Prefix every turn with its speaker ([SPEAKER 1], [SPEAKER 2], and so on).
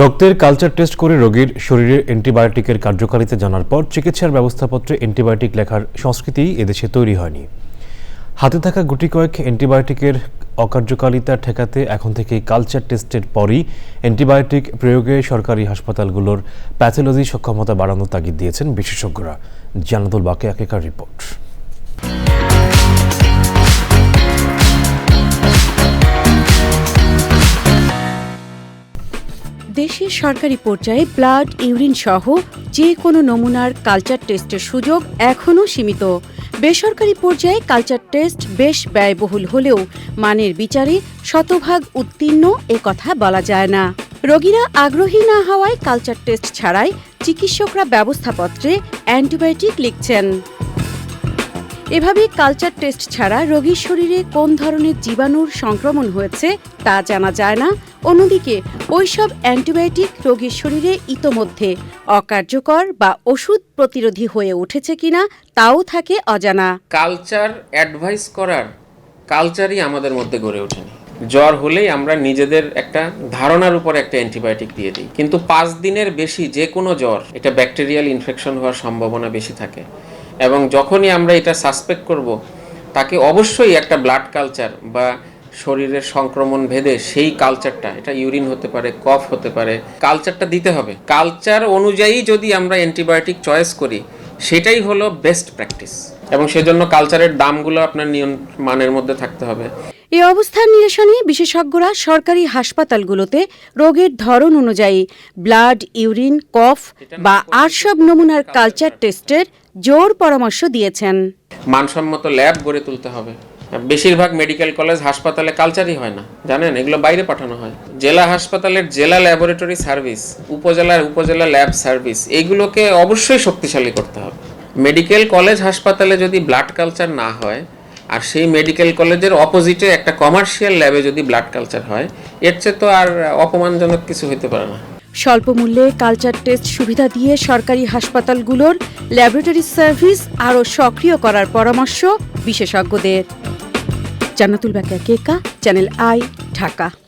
[SPEAKER 1] রক্তের culture test করে রোগীর শরীরে অ্যান্টিবায়োটিকের কার্যকারিতা জানার পর চিকিৎসার ব্যবস্থাপত্রে অ্যান্টিবায়োটিক লেখার সংস্কৃতি এদেশে তৈরি হয়নি। হাতে থাকা গুটি কয়েক অ্যান্টিবায়োটিকের অকার্যকারিতা ঠেকাতে এখন থেকে কালচার টেস্টের পরই অ্যান্টিবায়োটিক প্রয়োগে সরকারি হাসপাতালগুলোর প্যাথোলজি সক্ষমতা বাড়ানোর তাগিদ দিয়েছেন বিশেষজ্ঞরা। জানাতুল বাকে একেকার রিপোর্ট।
[SPEAKER 2] দেশের সরকারি পর্যায়ে ব্লাড ইউরিন সহ যে কোনো নমুনার কালচার টেস্টের সুযোগ এখনও সীমিত। বেসরকারি পর্যায়ে কালচার টেস্ট বেশ ব্যয়বহুল হলেও মানের বিচারে শতভাগ উত্তীর্ণ এ কথা বলা যায় না। রোগীরা আগ্রহী না হওয়ায় কালচার টেস্ট ছাড়াই চিকিৎসকরা ব্যবস্থাপত্রে অ্যান্টিবায়োটিক লিখছেন। এভাবে কালচার টেস্ট ছাড়া রোগীর শরীরে কোন ধরনের জীবাণুর সংক্রমণ হয়েছে তা জানা যায় না। অন্যদিকে, ওইসব অ্যান্টিবায়োটিক রোগীর শরীরে ইতোমধ্যে অকার্যকর বা ওষুধ প্রতিরোধী হয়ে উঠেছে কিনা তাও থাকে অজানা।
[SPEAKER 3] কালচার অ্যাডভাইস করার কালচারই আমাদের মধ্যে গড়ে ওঠেনি। জ্বর হলেই আমরা নিজেদের একটা ধারণার উপর একটা অ্যান্টিবায়োটিক দিয়ে দিই। কিন্তু পাঁচ দিনের বেশি যে কোনো জ্বর, এটা ব্যাকটেরিয়াল ইনফেকশন হওয়ার সম্ভাবনা বেশি থাকে। এবং যখনই আমরা এটা সাসপেক্ট করব তাকে অবশ্যই একটা ব্লাড কালচার বা শরীরের সংক্রমণ ভেদে সেই কালচারটা এটা ইউরিন হতে পারে কফ হতে পারে কালচারটা দিতে হবে। কালচার অনুযায়ী যদি আমরা অ্যান্টিবায়োটিক চয়েস করি সেটাই হলো বেস্ট প্র্যাকটিস এবং সেজন্য কালচারের দামগুলো আপনার নিয়ম মানের মধ্যে থাকতে হবে।
[SPEAKER 2] এই অবস্থার নিরসনে বিশেষজ্ঞরা সরকারি হাসপাতালগুলোতে রোগের ধরন অনুযায়ী ব্লাড ইউরিন কফ বা আর সব নমুনার কালচার টেস্টের জোর পরামর্শ দিয়েছেন।
[SPEAKER 3] মানসম্মত ল্যাব গড়ে তুলতে হবে। বেশিরভাগ মেডিকেল কলেজ হাসপাতালে কালচারই হয় না। জানেন? এগুলো বাইরে পাঠানো হয়। জেলা হাসপাতালের জেলা ল্যাবরেটরি সার্ভিস, উপজেলার উপজেলা ল্যাব সার্ভিস, এগুলোকে অবশ্যই শক্তিশালী করতে হবে। মেডিকেল কলেজ হাসপাতালে যদি ব্লাড কালচার না হয়, আর সেই মেডিকেল কলেজের অপোজিটে একটা কমার্শিয়াল ল্যাবে যদি ব্লাড কালচার হয়, এর চেয়ে তো আর অপমানজনক কিছু হতে পারে না।
[SPEAKER 2] স্বল্প মূল্যে কালচার টেস্ট সুবিধা দিয়ে সরকারি হাসপাতালগুলোর ল্যাবরেটরি সার্ভিস আরও সক্রিয় করার পরামর্শ বিশেষজ্ঞদের। Jannatul Bakiya Keka Channel I, Dhaka.